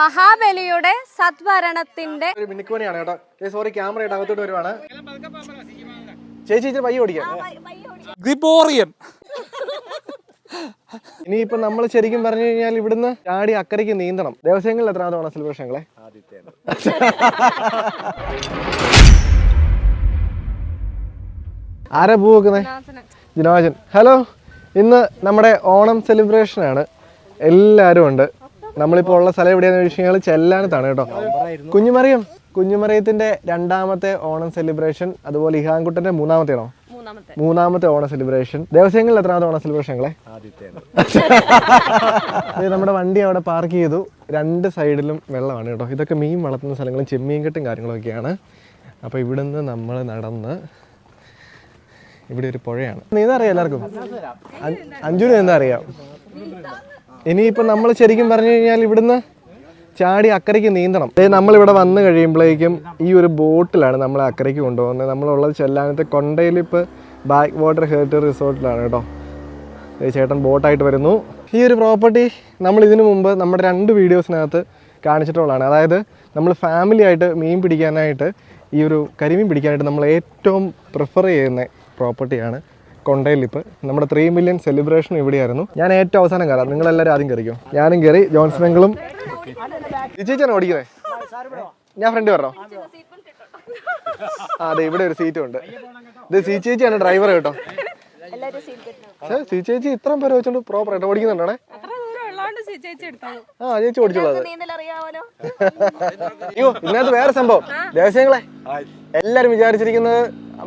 മഹാബലിയുടെ സദ്ഭരണത്തിന്റെ മിനുക്കുമണിയാണ് കേട്ടോ. Sorry camera അകത്തോട്ട് വരുവാണ്. ചേച്ചി ഇച്ചിരി പയ്യ ഓടിക്കാം. ഗ്രിബോറിയൻ ഇനിയിപ്പോ നമ്മൾ ശരിക്കും പറഞ്ഞു കഴിഞ്ഞാൽ ഇവിടുന്ന് ചാടി അക്കരയ്ക്ക് നീന്തണം. ദിവസങ്ങളിൽ എത്ര ഓണം സെലിബ്രേഷങ്ങളെ ആരാ പൂ വെക്കുന്നേ? ജിനോജൻ ഹലോ ഇന്ന് നമ്മുടെ ഓണം സെലിബ്രേഷൻ ആണ്. എല്ലാവരും ഉണ്ട്. നമ്മളിപ്പോൾ ഉള്ള സ്ഥലം എവിടെയാണെന്ന് ചോദിച്ചു കഴിഞ്ഞാൽ ചെല്ലാനത്താണ് കേട്ടോ. കുഞ്ഞുമറിയം. കുഞ്ഞുമറിയത്തിന്റെ രണ്ടാമത്തെ ഓണം സെലിബ്രേഷൻ അതുപോലെ ഇഹാൻകുട്ടന്റെ മൂന്നാമത്തെ ആണോ മൂന്നാമത്തെ. മൂന്നാമത്തെ ഓണ സെലിബ്രേഷൻ ദിവസങ്ങളിൽ എത്രാമത്തെ ഓണ സെലിബ്രേഷൻ ഞങ്ങളെ നമ്മുടെ വണ്ടി അവിടെ പാർക്ക് ചെയ്തു. രണ്ട് സൈഡിലും വെള്ളമാണ് കേട്ടോ. ഇതൊക്കെ മീൻ വളർത്തുന്ന സ്ഥലങ്ങളും ചെമ്മീൻ കെട്ടും കാര്യങ്ങളൊക്കെയാണ്. അപ്പോൾ ഇവിടുന്ന് നമ്മൾ നടന്ന് ഇവിടെ ഒരു പുഴയാണ്. നീന്താ അറിയാം എല്ലാവർക്കും? അഞ്ചു നീന്താറിയാം അറിയാം? ഇനിയിപ്പോൾ നമ്മൾ ശരിക്കും പറഞ്ഞു കഴിഞ്ഞാൽ ഇവിടുന്ന് ചാടി അക്കരയ്ക്ക് നീന്തണം. അതായത് നമ്മളിവിടെ വന്നു കഴിയുമ്പോഴേക്കും ഈ ഒരു ബോട്ടിലാണ് നമ്മൾ അക്കരയ്ക്ക് കൊണ്ടുപോകുന്നത്. നമ്മളുള്ളത് ചെല്ലാനത്തെ കൊണ്ടയിൽ ഇപ്പോൾ ബാക്ക് വാട്ടർ ഹെറിറ്റേജ് റിസോർട്ടിലാണ് കേട്ടോ. ചേട്ടൻ ബോട്ടായിട്ട് വരുന്നു. ഈ ഒരു പ്രോപ്പർട്ടി നമ്മൾ ഇതിനു മുമ്പ് നമ്മുടെ രണ്ട് വീഡിയോസിനകത്ത് കാണിച്ചിട്ടുള്ളതാണ്. അതായത് നമ്മൾ ഫാമിലി ആയിട്ട് മീൻ പിടിക്കാനായിട്ട് ഈ ഒരു കരിമീൻ പിടിക്കാനായിട്ട് നമ്മൾ ഏറ്റവും പ്രിഫർ ചെയ്യുന്ന പ്രോപ്പർട്ടിയാണ് കൊണ്ടയിലിപ്പ് നമ്മുടെ ത്രീ മില്യൺ സെലിബ്രേഷൻ ഇവിടെയായിരുന്നു. ഞാൻ ഏറ്റവും അവസാനം കയറാം. നിങ്ങളെല്ലാവരും ആദ്യം കയറിക്കും. ഞാനും കയറി ജോൺസൺ എങ്കിലും ചേച്ചിയാണ് ഓടിക്കുന്നത് ഞാൻ ഫ്രണ്ട് പറഞ്ഞോ? ആ അതെ ഇവിടെ ഒരു സീറ്റും ഉണ്ട്. ഇത് സി ചേച്ചിയാണ് ഡ്രൈവർ കേട്ടോ. സി ചേച്ചി ഇത്രയും പേര് വെച്ചോണ്ട് പ്രോപ്പർ ആയിട്ട് ഓടിക്കുന്നുണ്ടാണേ? ആ ചേച്ചി ഓടിച്ചോളൂ ഇതിനകത്ത് വേറെ സംഭവം. ദേവസ്യങ്ങളെ എല്ലാരും വിചാരിച്ചിരിക്കുന്നത്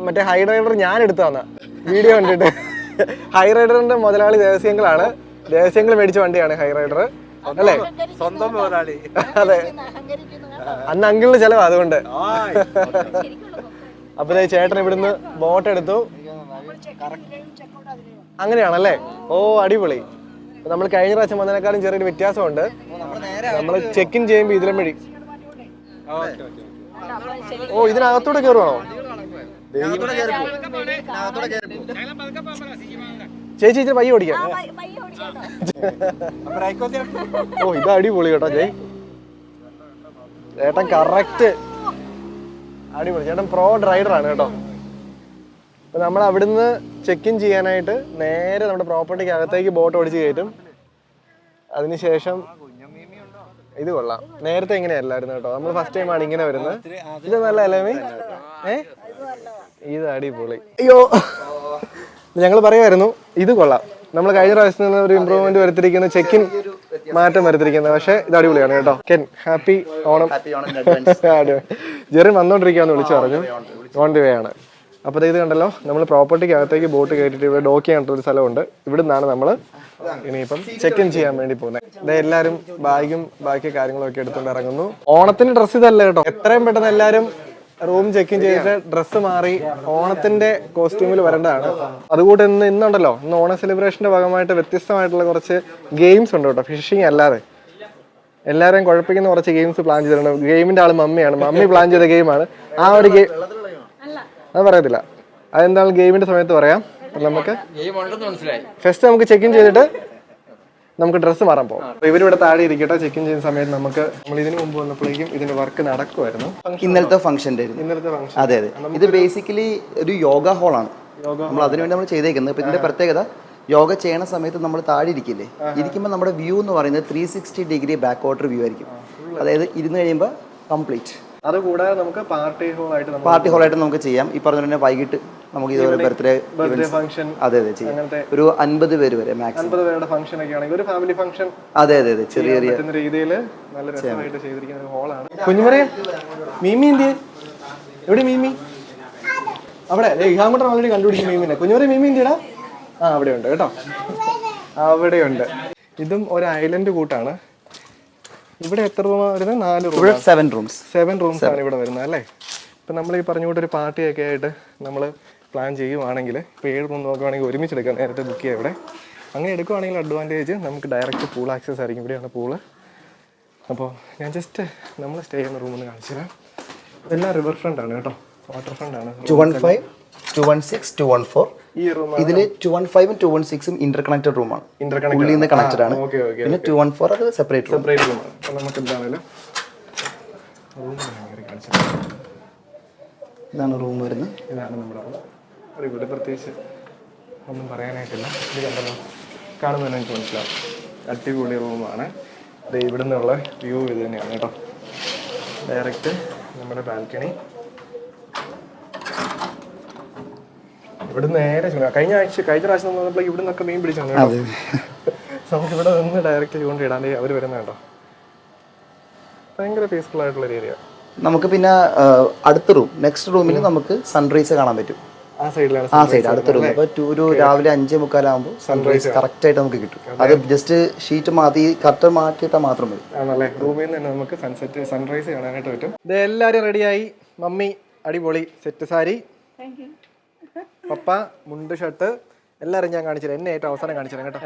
മറ്റേ ഹൈ റൈഡർ ഞാൻ എടുത്തതാണ് വീഡിയോ കണ്ടിട്ട്. ഹൈ റൈഡറിന്റെ മുതലാളി ദേവസ്യങ്ങളാണ് ദേവസ്യങ്ങൾ മേടിച്ച വണ്ടിയാണ് ഹൈ റൈഡർ അല്ലേ? സ്വന്തം മുതലാളി. അതെ. അന്ന് അങ്കിളിന് ചെലവാ അതുകൊണ്ട്. അപ്പൊ ചേട്ടൻ ഇവിടുന്ന് ബോട്ട് എടുത്തു. അങ്ങനെയാണല്ലേ? ഓ അടിപൊളി. നമ്മൾ കഴിഞ്ഞ പ്രാവശ്യം വന്നതിനേക്കാളും ചെറിയൊരു വ്യത്യാസമുണ്ട്. നമ്മൾ ചെക്ക് ഇൻ ചെയ്യുമ്പോൾ ഇതിലും വഴി. ഓ ഇതിനകത്തൂടെ കയറുവാണോ ചേച്ചി ഇച്ചിരി പയ്യ ഓടിക്കാം. ഓ ഇത് അടിപൊളി കേട്ടോ ജയ്. ചേട്ടൻ കറക്റ്റ്. അടിപൊളി. ചേട്ടൻ പ്രോ ഡ്രൈഡറാണ് കേട്ടോ. അപ്പൊ നമ്മൾ അവിടുന്ന് ചെക്ക് ഇൻ ചെയ്യാനായിട്ട് നേരെ നമ്മുടെ പ്രോപ്പർട്ടിക്ക് അകത്തേക്ക് ബോട്ട് ഓടിച്ച് കയറ്റും. അതിനുശേഷം ഇത് കൊള്ളാം. നേരത്തെ ഇങ്ങനെയല്ലായിരുന്നു കേട്ടോ. നമ്മൾ ഫസ്റ്റ് ടൈം ആണ് ഇങ്ങനെ വരുന്നത്. ഇത് നല്ല അല്ലേ ഏ? ഇത് അടിപൊളി. അയ്യോ. ഞങ്ങൾ പറയുമായിരുന്നു ഇത് കൊള്ളാം. നമ്മൾ കഴിഞ്ഞ പ്രാവശ്യത്തിൽ നിന്ന് ഒരു ഇമ്പ്രൂവ്മെന്റ് വരുത്തിരിക്കുന്ന ചെക്കിൻ മാറ്റം വരുത്തിരിക്കുന്നത് പക്ഷേ ഇത് അടിപൊളിയാണ് കേട്ടോ. കെൻ ഹാപ്പി ഓണം. ജെറിൻ വന്നോണ്ടിരിക്കാന്ന് വിളിച്ചു പറഞ്ഞു. ഓൺ ദി വേ ആണ്. അപ്പോൾ ഇത് കണ്ടല്ലോ നമ്മൾ പ്രോപ്പർട്ടിക്ക് അകത്തേക്ക് ബോട്ട് കയറ്റിട്ട് ഇവിടെ ഡോക്ക് ചെയ്യാൻ ഒരു സ്ഥലമുണ്ട്. ഇവിടെ നിന്നാണ് നമ്മൾ ഇനിയിപ്പം ചെക്ക് ഇൻ ചെയ്യാൻ വേണ്ടി പോകുന്നത് ഇത് എല്ലാവരും ബാഗും ബാക്കി കാര്യങ്ങളൊക്കെ എടുത്തുകൊണ്ട് ഇറങ്ങുന്നു. ഓണത്തിന് ഡ്രസ്സ് ഇതല്ല കേട്ടോ. എത്രയും പെട്ടെന്ന് എല്ലാവരും റൂം ചെക്ക് ഇൻ ചെയ്തിട്ട് ഡ്രസ്സ് മാറി ഓണത്തിന്റെ കോസ്റ്റ്യൂമിൽ വരേണ്ടതാണ്. അതുകൂടെ ഇന്ന് ഇന്നുണ്ടല്ലോ ഇന്ന് ഓണ സെലിബ്രേഷന്റെ ഭാഗമായിട്ട് വ്യത്യസ്തമായിട്ടുള്ള കുറച്ച് ഗെയിംസ് ഉണ്ട് കേട്ടോ ഫിഷിംഗ് അല്ലാതെ. എല്ലാവരെയും കുഴപ്പിക്കുന്ന കുറച്ച് ഗെയിംസ് പ്ലാൻ ചെയ്തിട്ടുണ്ട്. ഗെയിമിന്റെ ആൾ മമ്മിയാണ്. മമ്മി പ്ലാൻ ചെയ്ത ഗെയിമാണ് ആ ഒരു ഗെയിം അത് പറയത്തില്ല. അതെന്താണ് ഗെയിമിന്റെ സമയത്ത് പറയാം. അപ്പൊ നമുക്ക് ഫസ്റ്റ് നമുക്ക് ചെക്ക് ഇൻ ചെയ്തിട്ട് നമുക്ക് ഡ്രസ്സ് മാറാൻ പോകും അപ്പൊ ഇവരിവിടെ താഴെ ഇരിക്കട്ടെ ചെക്ക് ഇൻ ചെയ്യുന്ന സമയത്ത് നമുക്ക് നമ്മൾ ഇതിന് മുമ്പ് വന്നപ്പോഴേക്കും ഇതിന്റെ വർക്ക് നടക്കുമായിരുന്നു. ഇന്നലത്തെ ഫംഗ്ഷന്റെ ഇന്നലത്തെ ഫംഗ്ഷൻ അതെ അതെ. ഇത് ബേസിക്കലി ഒരു യോഗ ഹോളാണ് നമ്മൾ അതിനുവേണ്ടി നമ്മൾ ചെയ്തേക്കുന്നത്. ഇപ്പൊ ഇതിന്റെ പ്രത്യേകത യോഗ ചെയ്യണ സമയത്ത് നമ്മൾ താഴെ ഇരിക്കില്ലേ? ഇരിക്കുമ്പോൾ നമ്മുടെ വ്യൂ എന്ന് പറയുന്നത് three sixty degree back water view ആയിരിക്കും. അതായത് ഇരുന്ന് കഴിയുമ്പോൾ കംപ്ലീറ്റ് അത് കൂടാതെ നമുക്ക് പാർട്ടി ഹോൾ ആയിട്ട് പാർട്ടി ഹോളായിട്ട് നമുക്ക് ചെയ്യാം. ഈ പറഞ്ഞ വൈകിട്ട് നമുക്ക് ഇതുപോലെ ബർത്ത്ഡേ ബർത്ത്ഡേ ഫംഗ്ഷൻ അതെ അതെ ചെയ്യാം. ഒരു അൻപത് പേര് വരെ മാക്സിമം അൻപത് പേരുടെ ഫംഗ്ഷൻ ഒക്കെ ആണെങ്കിൽ ഒരു ഫാമിലി ഫംഗ്ഷൻ അതെ അതെ അതെ ചെറിയ ചെറിയ രീതിയിൽ നല്ല രസമായിട്ട് ചെയ്തിരിക്കുന്ന ഒരു ഹോളാണ് കുഞ്ഞുമറിയ മീമി എന്തിയെ? എവിടെ മീമി? അവിടെ. ഇഹാമട്ടർ ഓൾറെഡി കണ്ടുപിടിക്കും മീമിനെ. കുഞ്ഞുമറിയ മീമി എന്തിയടാ? ആ അവിടെ ഉണ്ട് കേട്ടോ. അവിടെയുണ്ട്. ഇതും ഒരു ഐലൻഡ് കൂട്ടാണ്. ഇവിടെ എത്ര റൂമാ വരുന്നത്? നാല് room seven rooms seven rooms ആണ് ഇവിടെ വരുന്നത് അല്ലേ? ഇപ്പം നമ്മൾ ഈ പറഞ്ഞുകൊണ്ടൊരു ഒരു പാർട്ടിയൊക്കെ ആയിട്ട് നമ്മൾ പ്ലാൻ ചെയ്യുവാണെങ്കിൽ ഇപ്പോൾ ഏഴ് റൂം നോക്കുവാണെങ്കിൽ ഒരുമിച്ച് എടുക്കാം. നേരത്തെ ബുക്ക് ചെയ്യാം ഇവിടെ. അങ്ങനെ എടുക്കുവാണെങ്കിൽ അഡ്വാന്റേജ് നമുക്ക് ഡയറക്റ്റ് പൂൾ ആക്സസ് ആയിരിക്കും. ഇവിടെയാണ് പൂൾ അപ്പോൾ ഞാൻ ജസ്റ്റ് നമ്മൾ സ്റ്റേ ചെയ്യുന്ന റൂമൊന്ന് കാണിച്ചു തരാം എല്ലാം റിവർ ഫ്രണ്ട് ആണ് കേട്ടോ. വാട്ടർ ഫ്രണ്ട് ആണ് two one six two one four ഇതിൽ ടു വൺ ഫൈവും ടു വൺ സിക്സും ഇന്റർ കണക്റ്റഡ് റൂമാണ് ഉള്ളിൽ നിന്ന് കണക്റ്റഡ് ആണ്. പിന്നെ ടു വൺ ഫോർ അത് സെപ്പറേറ്റ് റൂം സെപ്പറേറ്റ് റൂമാണ് നമുക്ക് ഇതാണ് റൂം വരുന്നത്. ഇതാണ് നമ്മുടെ റൂം ഇവിടെ പ്രത്യേകിച്ച് ഒന്നും പറയാനായിട്ടില്ല. ഇത് കണ്ടല്ലോ. കാണുമ്പോൾ എനിക്ക് മനസ്സിലാവും. അടിപൊളി റൂമാണ് ഇത് ഇവിടെ നിന്നുള്ള വ്യൂ ഇത് തന്നെയാണ് കേട്ടോ. ഡയറക്റ്റ് നമ്മുടെ ബാൽക്കണി ഇവിടെ നേരെ ചൂണ്ട കഴിഞ്ഞ ആഴ്ച കഴിഞ്ഞ പ്രാവശ്യം നമ്മൾ വന്നപ്പോൾ ഇവിടെ നിന്നൊക്കെ മീൻ പിടിച്ചാണ് നമുക്ക് ഇവിടെ നിന്ന് ഡയറക്റ്റ് ചൂണ്ടിടാൻ അവർ വരുന്ന കേട്ടോ ഭയങ്കര പീസ്ഫുൾ ആയിട്ടുള്ള ഒരു ഏരിയ നമുക്ക് പിന്നെ അടുത്ത റൂം നെക്സ്റ്റ് റൂമിൽ നമുക്ക് സൺറൈസ് കാണാൻ പറ്റും. ആ സൈഡിലാണ് ആ സൈഡ് അടുത്ത റൂം അപ്പോൾ ടു ഒരു രാവിലെ അഞ്ചേ മുക്കാലാകുമ്പോൾ സൺറൈസ് കറക്റ്റ് ആയിട്ട് നമുക്ക് കിട്ടും. അത്. ജസ്റ്റ് ഷീറ്റ് മാറ്റി കട്ടർ മാറ്റിയിട്ടാൽ മാത്രം മതി. ആണല്ലേ? റൂമിൽ നിന്ന് തന്നെ നമുക്ക് സൺസെറ്റ് സൺറൈസ് കാണാനായിട്ട് പറ്റും. ഇത് എല്ലാവരും റെഡിയായി മമ്മി അടിപൊളി സെറ്റ് സാരി. പപ്പ മുണ്ട് ഷർട്ട് എല്ലാവരും ഞാൻ കാണിച്ചില്ല. എന്നെ ഏറ്റവും അവസാനം കാണിച്ചു കേട്ടോ.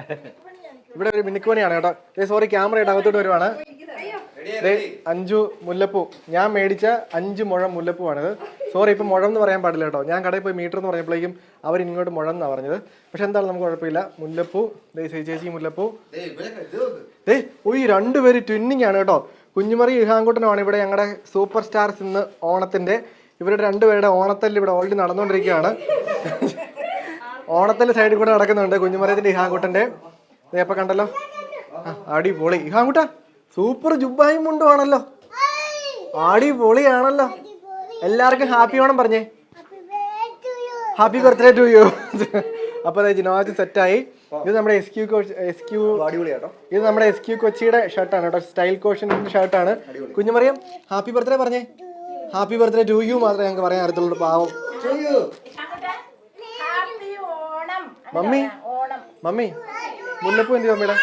ഇവിടെ ഒരു മിനുക്കുമണിയാണ് കേട്ടോ. ഏ സോറി ക്യാമറയുടെ അകത്തോട്ട് വരുവാണ്. അഞ്ചു മുല്ലപ്പൂ. ഞാൻ മേടിച്ച അഞ്ച് മുഴം മുല്ലപ്പൂവാണിത്. സോറി ഇപ്പം മുഴം എന്ന് പറയാൻ പാടില്ല കേട്ടോ. ഞാൻ കടയിൽ പോയി മീറ്റർ എന്ന് പറഞ്ഞപ്പോഴേക്കും അവർ ഇങ്ങോട്ട് മുഴം എന്നാണ് പറഞ്ഞത്. പക്ഷെ എന്താണ് നമുക്ക് കുഴപ്പമില്ല. മുല്ലപ്പൂ ദേ ചേച്ചി മുല്ലപ്പൂ. ദേ ഒയ് രണ്ടുപേര് ട്വിന്നിങ് ആണ് കേട്ടോ. കുഞ്ഞുമറി ഇഹാങ്കുട്ടനുമാണ് ഇവിടെ ഞങ്ങളുടെ സൂപ്പർ സ്റ്റാർസ് ഇന്ന് ഓണത്തിന്റെ ഇവരുടെ രണ്ടുപേരുടെ ഓണത്തല്ല് ഇവിടെ ഓൾറെഡി നടന്നുകൊണ്ടിരിക്കുകയാണ്. ഓണത്തല്ല് സൈഡിൽ കൂടെ നടക്കുന്നുണ്ട് കുഞ്ഞുമറിയത്തിന്റെ ഇഹാങ്കുട്ടന്റെ. ദേ കണ്ടല്ലോ. അടിപൊളി. ഇഹാങ്കുട്ട സൂപ്പർ ജുബായും മുണ്ടുമാണല്ലോ അടിപൊളിയാണല്ലോ. എല്ലാവർക്കും ഹാപ്പി ഓണം പറഞ്ഞേ. ഹാപ്പി ബർത്ത്ഡേ ടു യു അപ്പൊ ജിനോജ് സെറ്റായി ഇത് നമ്മുടെ എസ് കോച്ച് എസ് ക്യൂ ഇത് നമ്മുടെ എസ് ക്യൂ കൊച്ചിയുടെ ഷർട്ടാണ് കേട്ടോ. സ്റ്റൈൽ കോഷന്റെ ഷർട്ടാണ് കുഞ്ഞുമറിയം ഹാപ്പി ബർത്ത്ഡേ പറഞ്ഞേ. ഹാപ്പി ബർത്ത്ഡേ ടു യു മാത്രമേ ഞങ്ങൾക്ക് പറയാൻ അറിയത്തുള്ളൂ പാവം. മമ്മി? മമ്മി മുല്ലപ്പൂ എന്തി മമ്മിയുടെ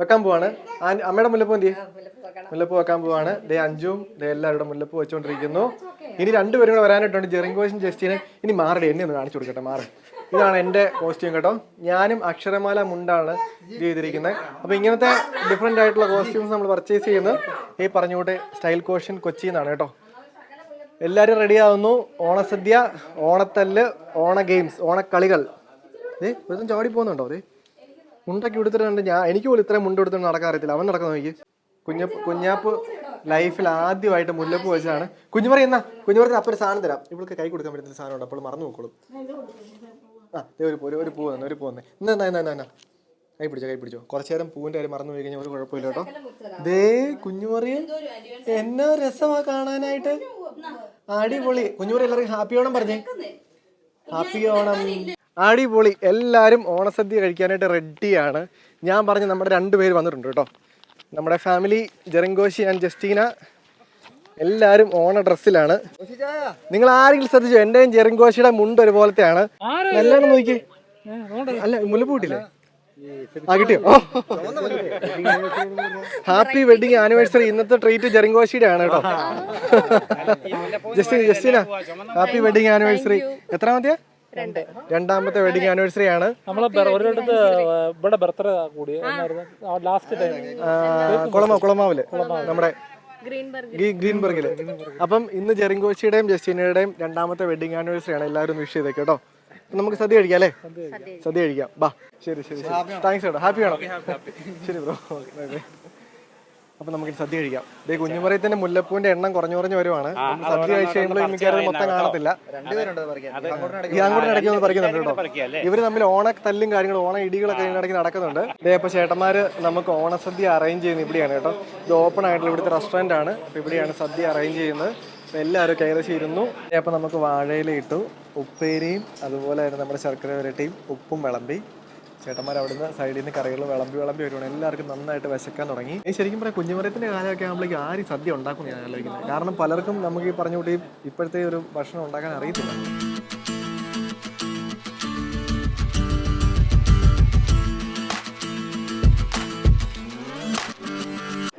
വെക്കാൻ പോവാണ്. അമ്മയുടെ മുല്ലപ്പൂ എന്തി മുല്ലപ്പൂ വെക്കാൻ പോവാണ്. ദേ അഞ്ചും ദേ എല്ലാവരുടെ മുല്ലപ്പൂ വെച്ചുകൊണ്ടിരിക്കുന്നു ഇനി രണ്ടുപേരും കൂടെ വരാനായിട്ടുണ്ട്. ജെറിങ്കോശും ജസ്റ്റിനെ. ഇനി മാറടി എന്നെ ഒന്ന് കാണിച്ചു കൊടുക്കട്ടെ മാറി. ഇതാണ് എന്റെ കോസ്റ്റ്യൂം കേട്ടോ. ഞാനും അക്ഷരമാല മുണ്ടാണ് ഇത് ചെയ്തിരിക്കുന്നത്. അപ്പോൾ ഇങ്ങനത്തെ ഡിഫറെന്റ് ആയിട്ടുള്ള കോസ്റ്റ്യൂംസ് നമ്മൾ പർച്ചേസ് ചെയ്യുന്നത്. ഈ പറഞ്ഞുകൂട്ടെ സ്റ്റൈൽ കോഷൻ കൊച്ചിയിൽ നിന്നാണ് കേട്ടോ. എല്ലാവരും റെഡിയാവുന്നു ഓണസദ്യ ഓണത്തല്ല് ഓണ ഗെയിംസ് ഓണക്കളികൾ ഏ ചാടി പോകുന്നുണ്ടോ അതെ മുണ്ടൊക്കെ എടുത്തിട്ടുണ്ട് ഞാൻ എനിക്ക് പോലും ഇത്രയും മുണ്ട് എടുത്തിട്ട് നടക്കാൻ അറിയത്തില്ല. അവൻ നടക്കുന്ന നോക്കി കുഞ്ഞപ്പ് കുഞ്ഞാപ്പ് ലൈഫിൽ ആദ്യമായിട്ട് മുല്ലപ്പ് വെച്ചാണ് കുഞ്ഞുമറി എന്നാ. കുഞ്ഞുമറിന് അപ്പം ഒരു സാധനം തരാം. ഇവൾക്ക് കൈ കൊടുക്കാൻ പറ്റുന്ന സാധനം ഉണ്ട് അപ്പോൾ മറന്നു നോക്കോളും ആ ഒരു ഒരു പൂ തന്നെ ഒരു പൂ തന്നെ എന്നാ എന്നാ എന്നാ കൈ പിടിച്ചോ കൈ പിടിച്ചോ. കുറച്ചു നേരം പൂവിന്റെ കാര്യം മറന്നു പോയി കഴിഞ്ഞാൽ ഒരു കുഴപ്പമില്ല കേട്ടോ. ദേ കുഞ്ഞുമറിയും എന്നാ രസമാ കാണാനായിട്ട്? അടിപൊളി. കുഞ്ഞുമറി എല്ലാവർക്കും ഹാപ്പി ഓണം പറഞ്ഞേ. ഹാപ്പി ഓണം അടിപൊളി. എല്ലാവരും ഓണസദ്യ കഴിക്കാനായിട്ട് റെഡിയാണ്. ഞാൻ പറഞ്ഞ നമ്മുടെ രണ്ട് പേര് വന്നിട്ടുണ്ട് കേട്ടോ. നമ്മുടെ ഫാമിലി ജെറിങ്കോശി ആൻഡ് ജസ്റ്റീന. എല്ലാരും ഓണ ഡ്രസ്സിലാണ്. നിങ്ങൾ ആരെങ്കിലും ശ്രദ്ധിച്ചോ? എന്റെയും ജെറിങ്കോശിയുടെ മുണ്ട് ഒരുപോലത്തെയാണ്. നല്ലോണം നോക്കി. അല്ല മുല്ലപ്പൂട്ടില്ലേ ആ കിട്ടിയോ? Happy wedding anniversary. ഇന്നത്തെ ട്രീറ്റ് ജെറിങ്കോശിയുടെ ആണ് കേട്ടോ. Justina Justina? Happy wedding anniversary. എത്രാമത്തെയാ രണ്ടാമത്തെ വെഡിങ് ആനിവേഴ്സറി ആണ്. നമ്മളെ ഒരിടത്ത് ഇവിടെ ബർത്ത്ഡേ കൂടി എന്നായിരുന്നു. ലാസ്റ്റ് ടൈം കുളമാവ് കുളമാവിൽ. നമ്മുടെ ഗ്രീൻബർഗിൽ. അപ്പം ഇന്ന് ജെറിങ്കോച്ചിയുടെയും ജസ്റ്റിനയുടെയും രണ്ടാമത്തെ വെഡിങ് ആനിവേഴ്സറി ആണ്. എല്ലാവരും വിഷ് ചെയ്തേക്ക് കേട്ടോ. നമുക്ക് സദ്യ കഴിക്കാം അല്ലേ? സദ്യ കഴിക്കാം. ബാ ശരി ശരി താങ്ക്സ് കേട്ടോ ഹാപ്പി ആണോ? ശരി ബ്രോ അപ്പൊ നമുക്ക് സദ്യ കഴിക്കാം. ദേ കുഞ്ഞുമറിയത്തിന്റെ മുല്ലപ്പൂവിന്റെ എണ്ണം കുറഞ്ഞു കുറഞ്ഞു വരുവാണ്. സദ്യ കഴിച്ച് കഴിയുമ്പോൾ മിക്കവാറും മൊത്തം കാണത്തില്ല. ഈ അങ്ങോട്ട് ഇടയ്ക്ക് ഒന്ന് പറിക്കുന്നുണ്ട് കേട്ടോ. ഇവർ തമ്മിൽ ഓണ തല്ലും കാര്യങ്ങളും ഓണ ഇടികളൊക്കെ ഇടയ്ക്ക് നടക്കുന്നുണ്ട്. ഇതേ അപ്പൊ ചേട്ടന്മാര് നമുക്ക് ഓണ സദ്യ അറേഞ്ച് ചെയ്യുന്നത് ഇവിടെയാണ് കേട്ടോ. ഇത് ഓപ്പൺ ആയിട്ടുള്ള ഇവിടുത്തെ റെസ്റ്റോറന്റ് ആണ്. അപ്പൊ ഇവിടെയാണ് സദ്യ അറേഞ്ച് ചെയ്യുന്നത്. എല്ലാവരും കയറി ഇരുന്നു. ദേ അപ്പൊ നമുക്ക് വാഴയില ഇട്ടു. ഉപ്പേരിയും അതുപോലെ തന്നെ നമ്മുടെ ശർക്കര വരട്ടിയും ഉപ്പും വിളമ്പി ചേട്ടന്മാർ അവിടുന്ന് സൈഡിൽ നിന്ന് കറികൾ വിളമ്പി വിളമ്പി വരുവാണ്. എല്ലാവർക്കും നന്നായിട്ട് വിശക്കാൻ തുടങ്ങി. ശരിക്കും പറയാം കുഞ്ഞുമറിയത്തിന്റെ കാലമൊക്കെ ആകുമ്പോഴേക്കും ആരും സദ്യ ഉണ്ടാക്കും ഞാൻ ആലോചിക്കുന്നത്. കാരണം പലർക്കും നമുക്ക് ഈ പറഞ്ഞ കൂട്ടി ഇപ്പോഴത്തെ ഒരു ഭക്ഷണം ഉണ്ടാക്കാൻ അറിയത്തില്ല.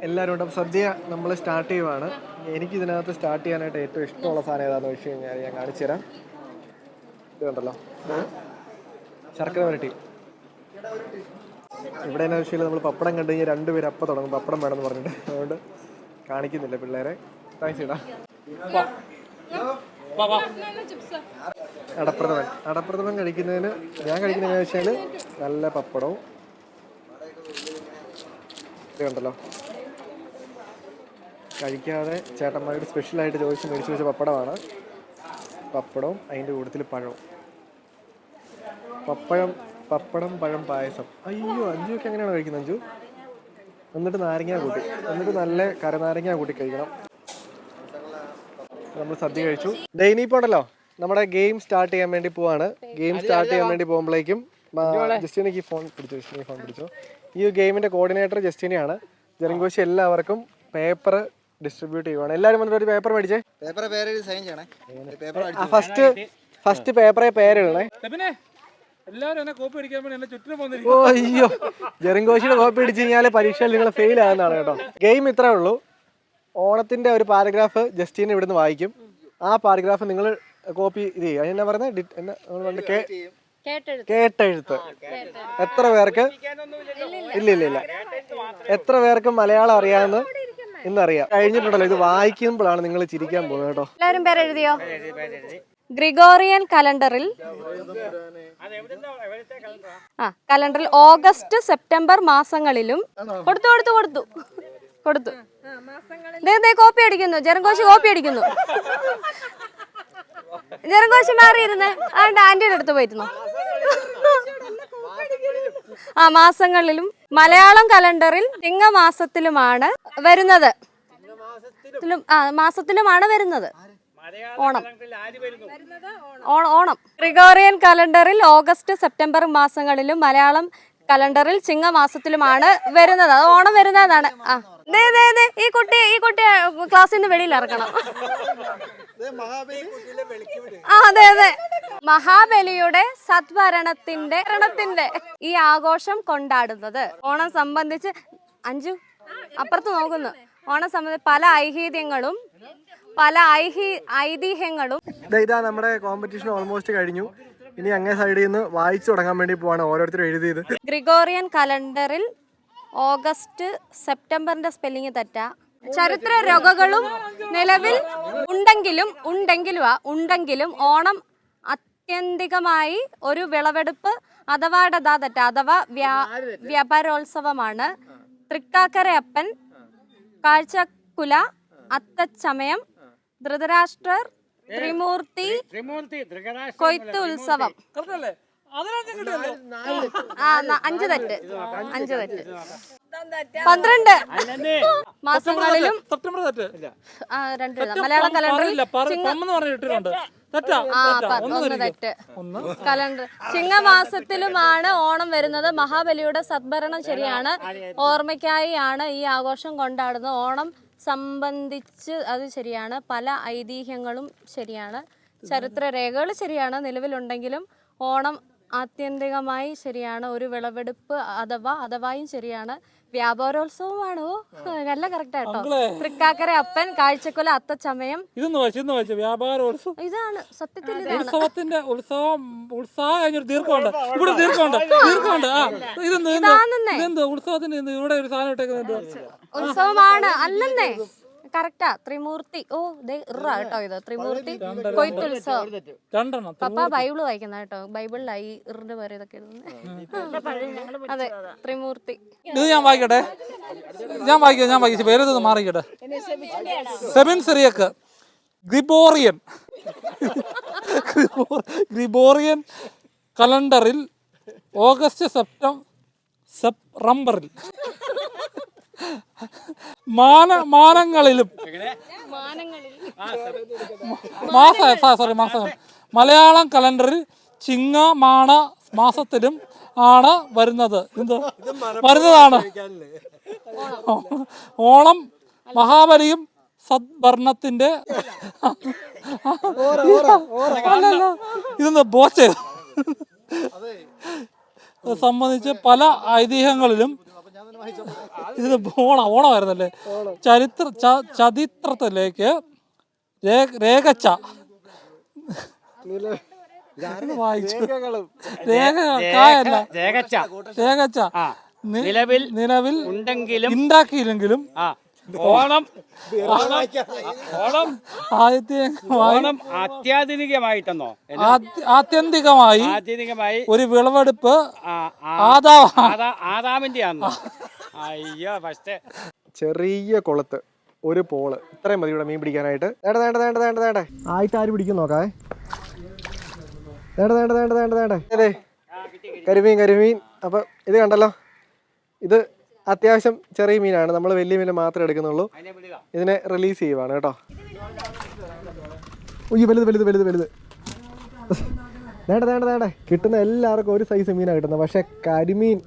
എല്ലാവരും ഉണ്ടാവും സദ്യ നമ്മൾ സ്റ്റാർട്ട് ചെയ്യുവാണ്. എനിക്കിതിനകത്ത് സ്റ്റാർട്ട് ചെയ്യാനായിട്ട് ഏറ്റവും ഇഷ്ടമുള്ള സാധനം ഏതാണെന്ന് വെച്ച് കഴിഞ്ഞാൽ ഞാൻ കാണിച്ചു തരാം ഇത് കണ്ടല്ലോ ശർക്കര വരട്ടി. ഇവിടെ എന്നാ വിഷയം നമ്മൾ പപ്പടം കണ്ടു കഴിഞ്ഞാൽ രണ്ടുപേരും അപ്പം തുടങ്ങും. പപ്പടം വേണമെന്ന് പറഞ്ഞിട്ട്. അതുകൊണ്ട് കാണിക്കുന്നില്ല പിള്ളേരെ. താങ്ക്സ് ഇടാ അടപ്രഥമൻ. അടപ്രഥമൻ കഴിക്കുന്നതിന് ഞാൻ കഴിക്കുന്നതെന്ന് വെച്ചാൽ നല്ല പപ്പടവും ഇത് കണ്ടല്ലോ കഴിക്കാതെ ചേട്ടന്മാരോട് സ്പെഷ്യലായിട്ട് ചോദിച്ച് മേടിച്ച് വെച്ച പപ്പടമാണ്. പപ്പടവും അതിന്റെ കൂട്ടത്തിൽ പഴവും. പപ്പഴം പപ്പടം പഴം പായസം. അയ്യോ അഞ്ചുവൊക്കെ എങ്ങനെയാണ് കഴിക്കുന്നത് അഞ്ചു? എന്നിട്ട് നാരങ്ങ കൂട്ടി. എന്നിട്ട് നല്ല കരനാരങ്ങ കൂട്ടി കഴിക്കണം. നമ്മൾ സദ്യ കഴിച്ചു. ദേ ഇനിയിപ്പോ ഉണ്ടല്ലോ. നമ്മുടെ ഗെയിം സ്റ്റാർട്ട് ചെയ്യാൻ വേണ്ടി പോവാണ്. ഗെയിം സ്റ്റാർട്ട് ചെയ്യാൻ വേണ്ടി പോകുമ്പോഴേക്കും ജസ്റ്റിനക്ക് ഈ ഫോൺ പിടിച്ചു ജസ്റ്റിനെ ഫോൺ പിടിച്ചു. ഈ ഗെയിമിന്റെ കോർഡിനേറ്റർ ജസ്റ്റിനെയാണ്. ജനങ്കോശി എല്ലാവർക്കും പേപ്പർ ഡിസ്ട്രിബ്യൂട്ട് ചെയ്യുവാണ്. എല്ലാവരും വന്നിട്ട് ഒരു പേപ്പർ മേടിച്ചേ. പേപ്പർ പേര് സൈൻ ചെയ്യണേ. പേപ്പർ ഫസ്റ്റ് ഫസ്റ്റ് പേപ്പറെ പേരിടണേ. ഓ അയ്യോ. ജെറിങ്കോശിയുടെ കോപ്പി അടിച്ചു കഴിഞ്ഞാൽ പരീക്ഷയിൽ നിങ്ങൾ ഫെയിൽ ആകുന്നതാണ് കേട്ടോ. ഗെയിം ഇത്രേ ഉള്ളൂ. ഓണത്തിന്റെ ഒരു പാരഗ്രാഫ് ജസ്റ്റിൻ ഇവിടുന്ന് വായിക്കും. ആ പാരഗ്രാഫ് നിങ്ങൾ കോപ്പി ഇത് ചെയ്യും എന്നാ പറയുന്നത് എന്നാ കേ- കേട്ടെഴുത്ത്. കേട്ടെഴുത്ത്. എത്ര പേർക്ക്? ഇല്ല ഇല്ല ഇല്ല എത്ര പേർക്ക് മലയാളം അറിയാമെന്ന്? ഇന്നറിയാം. കഴിഞ്ഞിട്ടുണ്ടല്ലോ ഇത് വായിക്കുമ്പോഴാണ് നിങ്ങൾ ചിരിക്കാൻ പോകുന്നത് കേട്ടോ. എല്ലാവരും പേരെഴുതിയോ ഗ്രിഗോറിയൻ കലണ്ടറിൽ ആ കലണ്ടറിൽ ഓഗസ്റ്റ് സെപ്റ്റംബർ മാസങ്ങളിലും കൊടുത്തു കൊടുത്തു കൊടുത്തു. കൊടുത്തു. കോപ്പി അടിക്കുന്നു. ജനകോശി കോപ്പി അടിക്കുന്നു. ജനകോശി മാറിയിരുന്നു. ആണ്ട് ആന്റിയുടെ അടുത്ത് പോയിരുന്നു. ആ മാസങ്ങളിലും മലയാളം കലണ്ടറിൽ ചിങ്ങമാസത്തിലുമാണ് വരുന്നത്. മാസത്തിലുമാണ് വരുന്നത്. ഓണം. ഓണം ഓണം. ഗ്രിഗോറിയൻ കലണ്ടറിൽ ഓഗസ്റ്റ് സെപ്റ്റംബർ മാസങ്ങളിലും മലയാളം കലണ്ടറിൽ ചിങ്ങമാസത്തിലുമാണ് വരുന്നത്. അത് ഓണം വരുന്നതാണ്. ആ. ദേ ദേ ദേ ഈ കുട്ടി ഈ കുട്ടി ക്ലാസ്സിൽ നിന്ന് വെളിയിൽ ഇറക്കണം ആ അതെ അതെ. മഹാബലിയുടെ സദ്ഭരണത്തിന്റെ ഭരണത്തിന്റെ ഈ ആഘോഷം കൊണ്ടാടുന്നത്. ഓണം സംബന്ധിച്ച് അഞ്ചു അപ്പുറത്ത് നോക്കുന്നു. ഓണം സംബന്ധിച്ച് പല ഐഹീദ്യങ്ങളും പല ഐഹി ഐതിഹ്യങ്ങളും. ഇതാ നമ്മുടെ കോമ്പറ്റീഷൻ ഓൾമോസ്റ്റ് കഴിഞ്ഞു. ഇനി അങ്ങേ സൈഡിൽ നിന്ന് വായിച്ചു തുടങ്ങാൻ വേണ്ടി പോവാണ് ഓരോരുത്തരും എഴുതിയത്. ഗ്രിഗോറിയൻ കലണ്ടറിൽ ഓഗസ്റ്റ് സെപ്റ്റംബറിന്റെ സ്പെല്ലിംഗ് തെറ്റ. ചരിത്ര രോഗങ്ങളും നിലവിൽ ഉണ്ടെങ്കിലും ഉണ്ടെങ്കിലും ഉണ്ടെങ്കിലും ഓണം ആത്യന്തികമായി ഒരു വിളവെടുപ്പ് അഥവാ ഡദാതറ്റ അഥവാ വ്യാ- വ്യാപാരോത്സവമാണ്. തൃക്കാക്കര അപ്പൻ കാഴ്ചക്കുല അത്തച്ചമയം ധൃതരാഷ്ട്രർ ത്രിമൂർത്തി കൊയ്ത്ത് ഉത്സവം അഞ്ച് തെറ്റ്. അഞ്ച് തെറ്റ്. പന്ത്രണ്ട്. മാസങ്ങളിലും രണ്ട് മലയാളം കലണ്ടറിൽ തെറ്റ്. കലണ്ടർ. ചിങ്ങമാസത്തിലുമാണ് ഓണം വരുന്നത്. മഹാബലിയുടെ സദ്ഭരണം ശരിയാണ്. ഓർമ്മയ്ക്കായി ആണ് ഈ ആഘോഷം കൊണ്ടാടുന്നത്. ഓണം സംബന്ധിച്ച് അത് ശരിയാണ്. പല ഐതിഹ്യങ്ങളും ശരിയാണ്. ചരിത്ര രേഖകൾ ശരിയാണ്. നിലവിലുണ്ടെങ്കിലും ഓണം ആത്യന്തികമായി ശരിയാണ് ഒരു വിളവെടുപ്പ് അഥവാ അഥവായും ശരിയാണ് വ്യാപാരോത്സവമാണോ. നല്ല കറക്റ്റ് ആട്ടോ തൃക്കാക്കര അപ്പൻ കാഴ്ചക്കൊല അത്തച്ചമയം. ഇതൊന്ന് വായിച്ചു ഇന്ന് വായിച്ചു. വ്യാപാരോത്സവം. ഇതാണ് സത്യത്തിൽ ഉത്സവത്തിന്റെ ഉത്സവം ഉത്സാഹം കഴിഞ്ഞൊരു ദീർഘമുണ്ട്. ഇവിടെ ദീർഘമുണ്ട്. ദീർഘമുണ്ട്. ആ. ഇതെന്ത് ഉത്സവത്തിന്റെ ഇവിടെ ഒരു സാധനം ഇട്ടേക്കുന്നത് ഉത്സവമാണ്. അല്ലെന്നേ. കറക്റ്റാ. ത്രിമൂർത്തി. ഓ ദേ ഇറ കേട്ടോ ഇത്. ത്രിമൂർത്തി കൊയ്ത്തുത്സവം. രണ്ടെണ്ണം. പപ്പ ബൈബിൾ വായിക്കുന്ന കേട്ടോ. ബൈബിളിലായി ഇറിന്റെ പേര് ഇതൊക്കെ എഴുതുന്നത് അതെ ത്രിമൂർത്തി. ഇത് ഞാൻ വായിക്കട്ടെ. ഞാൻ വായിക്കാം ഞാൻ വായിച്ചു പേരൊന്ന് മാറിക്കട്ടെ. സെബിൻ സിറിയക്ക്. ഗ്രിബോറിയൻ. ഗ്രിബോറിയൻ കലണ്ടറിൽ ഓഗസ്റ്റ് സെപ്റ്റം സെപ്റ്റംബറിൽ. മാന മാനങ്ങളിലും. മാസ സോറി മാസം മലയാളം കലണ്ടറിൽ ചിങ്ങ മാണ മാസത്തിലും ആണ് വരുന്നത്. എന്ത്? വരുന്നതാണ്. ഓണം മഹാബലിയും സദ്ഭരണത്തിന്റെ അല്ലല്ല ഇതൊന്ന് ബോച്ച സംബന്ധിച്ച് പല ഐതിഹ്യങ്ങളിലും ഇത് ഓണ ഓണമായിരുന്നല്ലേ? ചരിത്ര ചതിത്രത്തിലേക്ക് ചരിത്രത്തിലേക്ക് രേഖച്ച. ഇത് വായിച്ചു. രേഖ കായല്ല. രേഖച്ച. രേഖച്ച. നിലവിൽ നിലവിൽ ഉണ്ടെങ്കിലും ഉണ്ടാക്കിയില്ലെങ്കിലും ആ. ഓണം ഓണം ഓണം ഓണം അത്യാധുനികമായിട്ടെന്നോ ആത്യന്തികമായി ആത്യന്തികമായി ആധുനികമായി ഒരു വിളവെടുപ്പ് ആദാമിന്റെ ആന്നോ അയ്യോ പക്ഷേ ചെറിയ കുളത്ത് ഒരു പോൾ. ഇത്രയും മതി ഇവിടെ മീൻ പിടിക്കാനായിട്ട്. വേണ്ട വേണ്ട വേണ്ട വേണ്ട വേണ്ട. ആയിട്ട് ആര് പിടിക്കും നോക്കാവേ വേണ്ട വേണ്ട വേണ്ട വേണ്ട വേണ്ട. അതെ. കരിമീൻ കരിമീൻ. അപ്പം ഇത് കണ്ടല്ലോ. ഇത് അത്യാവശ്യം ചെറിയ മീനാണ്. നമ്മൾ വലിയ മീനെ മാത്രമേ എടുക്കുന്നുള്ളൂ. ഇതിനെ റിലീസ് ചെയ്യുവാണ് കേട്ടോ. ഉയ്യ വലുത് വലുത് വലുത് വലുത്. വേണ്ട വേണ്ട വേണ്ട കിട്ടുന്ന എല്ലാവർക്കും ഒരു സൈസ് മീനാണ് കിട്ടുന്നത്. പക്ഷേ കരിമീൻ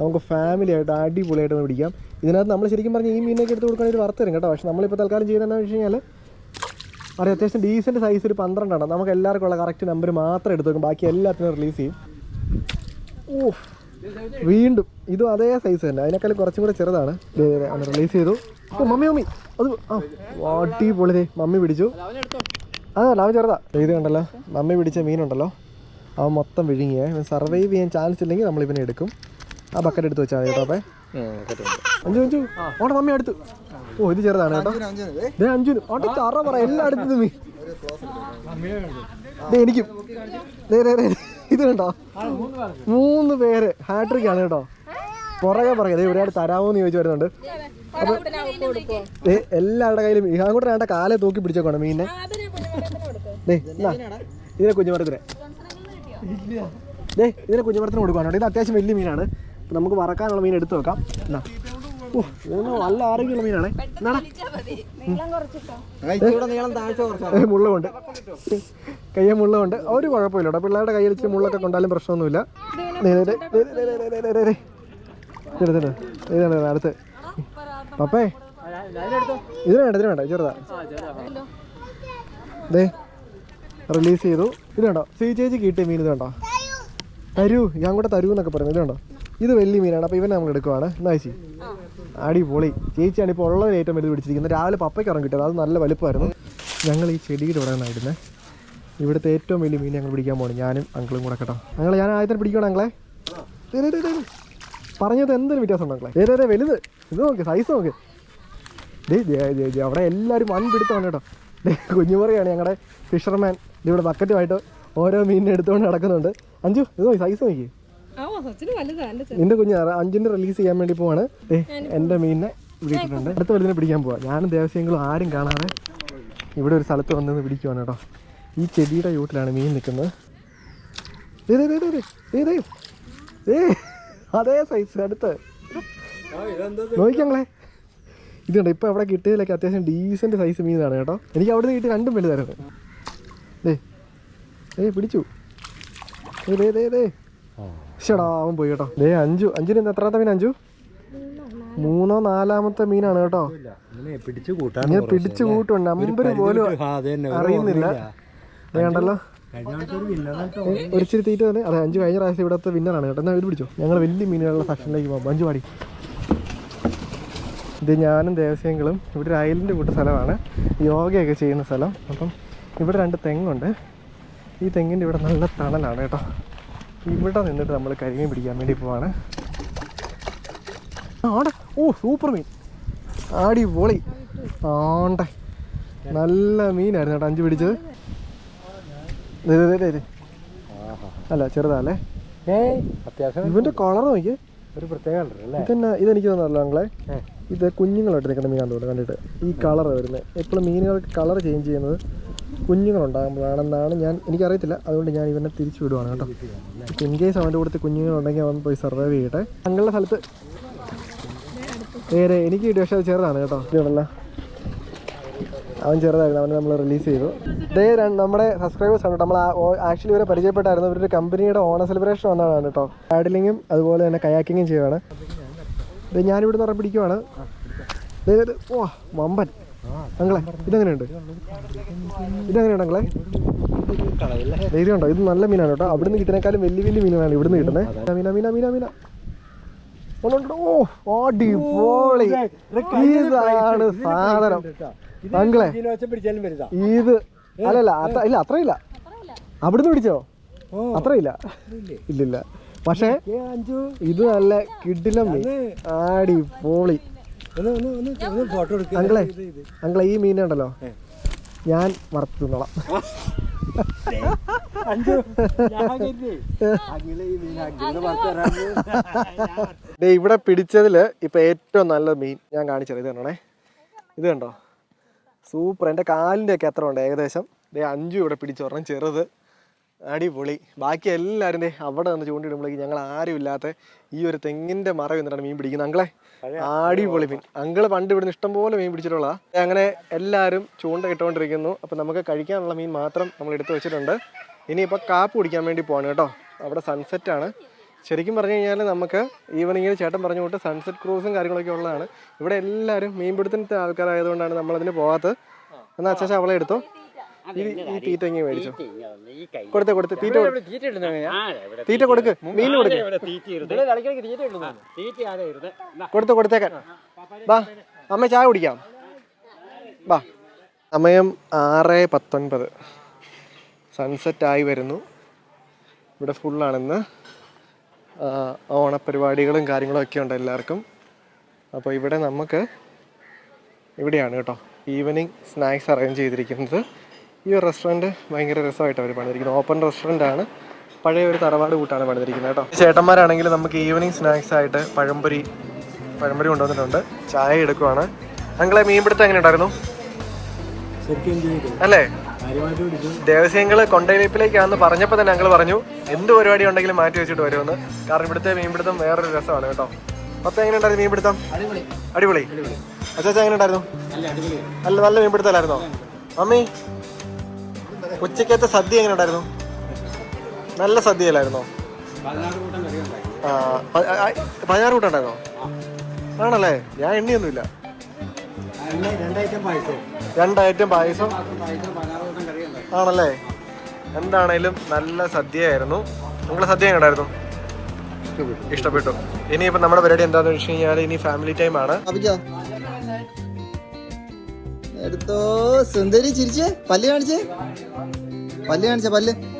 നമുക്ക് ഫാമിലി ആയിട്ട് അടിപൊളിയായിട്ട് പിടിക്കാം. ഇതിനകത്ത് നമ്മൾ ശരിക്കും പറഞ്ഞാൽ ഈ മീനൊക്കെ എടുത്ത് കൊടുക്കുകയാണെങ്കിൽ വറുത്ത് തരും കേട്ടോ. പക്ഷെ നമ്മളിപ്പോൾ തൽക്കാലം ചെയ്യുന്നതെന്ന് വെച്ച് കഴിഞ്ഞാൽ അറിയാം അത്യാവശ്യം ഡീസന്റ് സൈസ് ഒരു പന്ത്രണ്ടാണ് നമുക്ക് എല്ലാവർക്കും ഉള്ള കറക്റ്റ് നമ്പർ മാത്രം എടുത്ത് വെക്കും. ബാക്കി എല്ലാത്തിനും റിലീസ് ചെയ്യും. ഓ വീണ്ടും ഇതും അതേ സൈസ് തന്നെ. അതിനേക്കാളും കുറച്ചും കൂടെ ചെറുതാണ്. റിലീസ് ചെയ്തു. Mummy mummy. അത് ആ വാട്ടി ദേ മമ്മി പിടിച്ചു. അതല്ല അവൻ ചെറുതാ. ഇത് കണ്ടല്ലോ. മമ്മി പിടിച്ച മീനുണ്ടല്ലോ. അവൻ മൊത്തം വിഴുങ്ങിയേ. സർവൈവ് ചെയ്യാൻ ചാൻസ് ഇല്ലെങ്കിൽ നമ്മൾ ഇവനെ എടുക്കും. ആ ബക്കറ്റ് എടുത്ത് വെച്ചാൽ കേട്ടോ അപ്പേ. അഞ്ചു അഞ്ചു ഓടെ മമ്മി അടുത്തു. ഓ ഇത് ചെറുതാണ് കേട്ടോ. ദേ ഓട്ടെ ചറ പറ. എല്ലാം അടുത്തത് മീൻ എനിക്കും. ദേ. ഇത് മൂന്ന് പേര്. ഹാട്രിക് ആണ് കേട്ടോ. പുറകെ പുറകെ ഒരാൾ തരാമോന്ന് ചോദിച്ചു വരുന്നുണ്ട്. അപ്പൊ എല്ലാവരുടെ കയ്യിലും ആണ്ട കാലെ തൂക്കി പിടിച്ചോക്കണം മീനെ ഇതിനെ കുഞ്ഞുമരത്തിന്. ഇതിനെ കുഞ്ഞുമരത്തിന് കൊടുക്കുകയാണ് ഇത് അത്യാവശ്യം വലിയ മീനാണ്. നമുക്ക് വറക്കാനുള്ള മീൻ എടുത്തു വെക്കാം. എന്നാ നല്ല ആരോഗ്യമുള്ള മീനാണേ കയ്യെ മുള്ളുണ്ട്. ഒരു കുഴപ്പമില്ല കേട്ടോ. പിള്ളേരുടെ കയ്യിൽ ഇച്ചിരി മുള്ളൊക്കെ കൊണ്ടാലും പ്രശ്നമൊന്നുമില്ല. അടുത്ത്. പപ്പേ. ഇതിന് വേണ്ട ഇതിന് വേണ്ട. ചെറുതാ. ദേ റിലീസ് ചെയ്തു. ഇത് കണ്ടോ? സി ചേച്ചി കിട്ടിയ മീൻ ഇത് കണ്ടോ? തരൂ. ഞാൻ കൂടെ തരൂ എന്നൊക്കെ ഇത് ഇത് വലിയ മീനാണ്. അപ്പോൾ ഇവനെ നമ്മൾ എടുക്കുവാണ്. എന്നാ ചേച്ചി? അടിപൊളി. ചേച്ചിയാണ് ഇപ്പോൾ ഉള്ളത് ഏറ്റവും വലുത് പിടിച്ചിരിക്കുന്നത്. രാവിലെ പപ്പയ്ക്ക് ഇറങ്ങി കിട്ടിയത്. അത് നല്ല വലുപ്പമായിരുന്നു. ഞങ്ങൾ ഈ ചെടിയുടെ ഇവിടെ നിന്നായിരുന്നേ ഇവിടുത്തെ ഏറ്റവും വലിയ മീൻ ഞങ്ങൾ പിടിക്കാൻ പോകണം ഞാനും അങ്കിളും കൂടെ കേട്ടോ. ഞങ്ങൾ ഞാൻ ആദ്യത്തെ പിടിക്കണം അങ്ങളെ. പറഞ്ഞത് എന്തൊരു വ്യത്യാസം ഉണ്ടോ അങ്ങളെ ദേ, വലുത്. ഇത് നോക്ക് സൈസ് നോക്ക്. അവിടെ എല്ലാവരും വൻ പിടുത്തമാണ് കേട്ടോ. കുഞ്ഞുമറിയാണ് ഞങ്ങളുടെ ഫിഷർമാൻ ഇതിവിടെ ബക്കറ്റുമായിട്ട് ഓരോ മീനിനെ എടുത്തുകൊണ്ട് നടക്കുന്നുണ്ട്. അഞ്ചു ഇത് നോക്കി സൈസ് നോക്കി നിന്റെ കുഞ്ഞ് അഞ്ചിന്റെ റിലീസ് ചെയ്യാൻ വേണ്ടി പോവാണ്. എന്റെ മീനെ മീനിനെ ഇവിടെ അടുത്ത വലുതിനെ പിടിക്കാൻ പോവാ. ഞാനും ദേവസ്യങ്ങളും ആരും കാണാതെ ഇവിടെ ഒരു സ്ഥലത്ത് വന്ന് പിടിക്കുവാണ് കേട്ടോ. ഈ ചെടിയുടെ ചൂട്ടിലാണ് മീൻ നിൽക്കുന്നത്. അതേ സൈസ് അടുത്ത്. നോക്കിങ്ങളെ ഇതുണ്ട് ഇപ്പൊ അവിടെ കിട്ടിയതിലൊക്കെ അത്യാവശ്യം ഡീസന്റ് സൈസ് മീനാണ് കേട്ടോ. എനിക്ക് അവിടെ നിന്ന് കിട്ടി രണ്ടും വലുതായിരുന്നു ദേ ഏ പിടിച്ചു. ദേ ദേ. ഷടാ അവൻ പോയി കേട്ടോ. ദേ അഞ്ചു. അഞ്ചിന് എന്താ? എത്രാമത്തെ മീൻ അഞ്ചു? മൂന്നോ നാലാമത്തെ മീനാണ് കേട്ടോ. ഇങ്ങനെ പിടിച്ചു കൂട്ടുണ്ട് അമ്പര് പോലും അറിയുന്നില്ല. വേണ്ടല്ലോ ഒരിച്ചിരി തീറ്റ തന്നെ. അതെ അഞ്ചു കഴിഞ്ഞ പ്രാവശ്യം ഇവിടുത്തെ വിന്നറാണ് കേട്ടോ. എന്നാൽ ഇത് പിടിച്ചോ? ഞങ്ങൾ വലിയ മീനുകളുടെ സെക്ഷനിലേക്ക് പോകാം. അഞ്ചു പാടി ഇത് ഞാനും ദേവസ്യങ്ങളും ഇവിടെ ഒരു അയലിന്റെ കൂട്ട സ്ഥലമാണ്. യോഗയൊക്കെ ചെയ്യുന്ന സ്ഥലം. അപ്പം ഇവിടെ രണ്ട് തെങ്ങുണ്ട്. ഈ തെങ്ങിന്റെ ഇവിടെ നല്ല തണലാണ് കേട്ടോ. ഇവിടെ നിന്നിട്ട് നമ്മൾ കരിമീൻ പിടിക്കാൻ വേണ്ടി പോവാണ്. ആടെ ഓ സൂപ്പർ മീൻ. ആടി പൊളി ആണ്ടെ നല്ല മീനായിരുന്നു കേട്ടോ അഞ്ച് പിടിച്ചത്. അല്ല ചെറുതാല്ലേ? ഇവന്റെ കളർ നോക്കിയേ. ഒരു പ്രത്യേക ഇതെനിക്ക് തോന്നുന്നല്ലോ ഞങ്ങളെ ഇത് കുഞ്ഞുങ്ങളായിട്ട് നിൽക്കുന്ന മീനാണ് കണ്ടിട്ട്. ഈ കളർ വരുന്നത് എപ്പോഴും മീനുകൾക്ക് കളർ ചേഞ്ച് ചെയ്യുന്നത് കുഞ്ഞുങ്ങളുണ്ടാകുമ്പോഴാണെന്നാണ് ഞാൻ എനിക്കറിയത്തില്ല. അതുകൊണ്ട് ഞാൻ ഇവനെ തിരിച്ചു വിടുവാണ് കേട്ടോ. ഇൻ കേസ് അവന്റെ കൂടത്തിൽ കുഞ്ഞുങ്ങളുണ്ടെങ്കിൽ അവൻ പോയി സർവൈവ് ചെയ്യട്ടെ. തങ്ങളുടെ സ്ഥലത്ത് നേരെ എനിക്ക് കിട്ടി പക്ഷേ അത് ചെറുതാണ് കേട്ടോ. അവൻ ചെറുതായിരുന്നു. അവനെ നമ്മൾ റിലീസ് ചെയ്തു. രണ്ട് നമ്മുടെ സബ്സ്ക്രൈബേഴ്സ് ആണ്. നമ്മൾ ആക്ച്വലി ഇവരെ പരിചയപ്പെട്ടായിരുന്നു. ഇവരൊരു കമ്പനിയുടെ ഓണ സെലിബ്രേഷൻ വന്നതാണ് കേട്ടോ. പാഡലിങ്ങും അതുപോലെ തന്നെ കയാക്കിങ്ങും ചെയ്യുവാണ്. ഞാനിവിടെ നിന്ന് പിടിക്കുവാണ് ദേ, ദേ, ദേ. ഓ വമ്പൻ. അങ്ങളെ ഇതെങ്ങനെയുണ്ട്? ഇതെങ്ങനെയുണ്ട് അങ്ങളെ ധൈര്യം ഇത് നല്ല മീനാണ് കേട്ടോ. അവിടുന്ന് കിട്ടുന്നേക്കാളും വലിയ വലിയ മീനാണ് ഇവിടുന്ന് കിട്ടുന്നത് മീന മീന മീന മീന. ഓ അടിപൊളി. ഇതാണ് സാധനം. വരുതാ ഇത്. അല്ലല്ല ഇല്ല അത്രയില്ല. അവിടുന്ന് പിടിച്ചോ? അത്രയില്ല. ഇല്ലില്ല. പക്ഷേ ഇത് നല്ല കിഡിലം മീൻ. അങ്കളെ അങ്കിളെ ഈ മീനുണ്ടല്ലോ ഞാൻ വറുത്ത് തിന്നോളാം ദേ ഇവിടെ പിടിച്ചതിൽ ഇപ്പൊ ഏറ്റവും നല്ല മീൻ ഞാൻ കാണിച്ചത്. ഇത് കണ്ടോണേ? ഇത് കണ്ടോ? സൂപ്പർ. എന്റെ കാലിന്റെ ഒക്കെ എത്ര ഉണ്ട്? ഏകദേശം ദേ അഞ്ചു ഇവിടെ പിടിച്ചു ഒരെണ്ണം ചെറുത്. അടിപൊളി. ബാക്കി എല്ലാവരും അവിടെ നിന്ന് ചൂണ്ടിടുമ്പോഴേക്ക് ഞങ്ങൾ ആരും ഇല്ലാത്ത ഈ ഒരു തെങ്ങിന്റെ മറ വന്നിട്ടാണ് മീൻ പിടിക്കുന്നത്. അങ്കളെ അടിപൊളി മീൻ. അങ്കിൾ പണ്ട് ഇവിടുന്ന് ഇഷ്ടംപോലെ മീൻ പിടിച്ചിട്ടുള്ള അങ്ങനെ എല്ലാവരും ചൂണ്ട ഇട്ടുകൊണ്ടിരിക്കുന്നു. അപ്പം നമുക്ക് കഴിക്കാനുള്ള മീൻ മാത്രം നമ്മൾ എടുത്തു വെച്ചിട്ടുണ്ട്. ഇനിയിപ്പോൾ കാപ്പ് കുടിക്കാൻ വേണ്ടി പോവാണ് കേട്ടോ. അവിടെ സൺസെറ്റ് ആണ്. ശരിക്കും പറഞ്ഞു കഴിഞ്ഞാൽ നമുക്ക് ഈവനിങ്ങിൽ ചേട്ടൻ പറഞ്ഞു കൊണ്ട് സൺസെറ്റ് ക്രൂസും കാര്യങ്ങളൊക്കെ ഉള്ളതാണ്. ഇവിടെ എല്ലാവരും മീൻപിടുത്തത്തെ ആൾക്കാരായതുകൊണ്ടാണ് നമ്മളതിന് പോകാത്തത് എന്നാൽ അച്ഛാ അവളെ എടുത്തോ. ഈ തീറ്റ ഇങ്ങനെ മേടിച്ചോ. ഈ കൈ. കൊടുത്തേ കൊടുത്ത് തീറ്റ തീറ്റ കൊടുക്ക്. മീൻ കൊടുക്ക്. കൊടുത്ത് കൊടുത്തേക്കാൻ. ബാ അമ്മ ചായ കുടിക്കാം. ബാ. സമയം ആറ് പത്തൊൻപത്. സൺസെറ്റ് ആയി വരുന്നു. ഇവിടെ ഫുള്ളാണെന്ന് ഓണപ്പരിപാടികളും കാര്യങ്ങളും ഒക്കെ ഉണ്ട് എല്ലാവർക്കും. അപ്പോൾ ഇവിടെ നമുക്ക് ഇവിടെയാണ് കേട്ടോ. ഈവനിങ് സ്നാക്സ് അറേഞ്ച് ചെയ്തിരിക്കുന്നത്. ഈ ഒരു റെസ്റ്റോറന്റ് ഭയങ്കര രസമായിട്ട് അവർ പണിതിരിക്കുന്നത്. ഓപ്പൺ റെസ്റ്റോറന്റ് ആണ്. പഴയ ഒരു തറവാട് കൂട്ടാണ് പണിതിരിക്കുന്നത് കേട്ടോ. ചേട്ടന്മാരാണെങ്കിൽ നമുക്ക് ഈവനിങ് സ്നാക്സ് ആയിട്ട് പഴംപൊരി പഴംപൊരി കൊണ്ടുവന്നിട്ടുണ്ട്. ചായ എടുക്കുവാണ്. ഞങ്ങളെ മീൻപിടുത്തം എങ്ങനെ ഉണ്ടായിരുന്നു? അല്ലേ? ദേവസ്യങ്ങൾ കൊണ്ടയിലിപ്പിലേക്കാന്ന് പറഞ്ഞപ്പോൾ തന്നെ ഞങ്ങൾ പറഞ്ഞു എന്ത് പരിപാടി ഉണ്ടെങ്കിലും മാറ്റി വെച്ചിട്ട് വരുമെന്ന്. കാരണം ഇവിടുത്തെ മീൻപിടുത്തം വേറൊരു രസമാണ് കേട്ടോ. അപ്പം എങ്ങനെ ഉണ്ടായിരുന്നു മീൻപിടുത്തം? അടിപൊളി. അച്ചാച്ച എങ്ങനെ ഉണ്ടായിരുന്നു? അല്ല നല്ല മീൻപിടുത്തല്ലായിരുന്നോ? മമ്മി? ഉച്ചക്കത്തെ സദ്യ എങ്ങനെ ഉണ്ടായിരുന്നു? നല്ല ആ പ- ആ, പതിനാറ് കൂട്ടം ഉണ്ടായിരുന്നോ? ആണല്ലേ? ഞാൻ എണ്ണിയൊന്നുമില്ല. രണ്ടായിട്ടും പായസം. ആണല്ലേ? എന്താണേലും നല്ല സദ്യയായിരുന്നു. നിങ്ങളെ സദ്യ എങ്ങനെ ഉണ്ടായിരുന്നു? ഇഷ്ടപ്പെട്ടു. ഇനിയിപ്പോ നമ്മുടെ പരിപാടി എന്താണെന്ന് വെച്ച് കഴിഞ്ഞാൽ ഇനി ഫാമിലി ടൈം ആണ്. എടുത്തോ. സുന്ദരി ചിരിച്ചേ. പല്ല് കാണിച്ചേ. പല്ല് കാണിച്ചേ പല്ല്.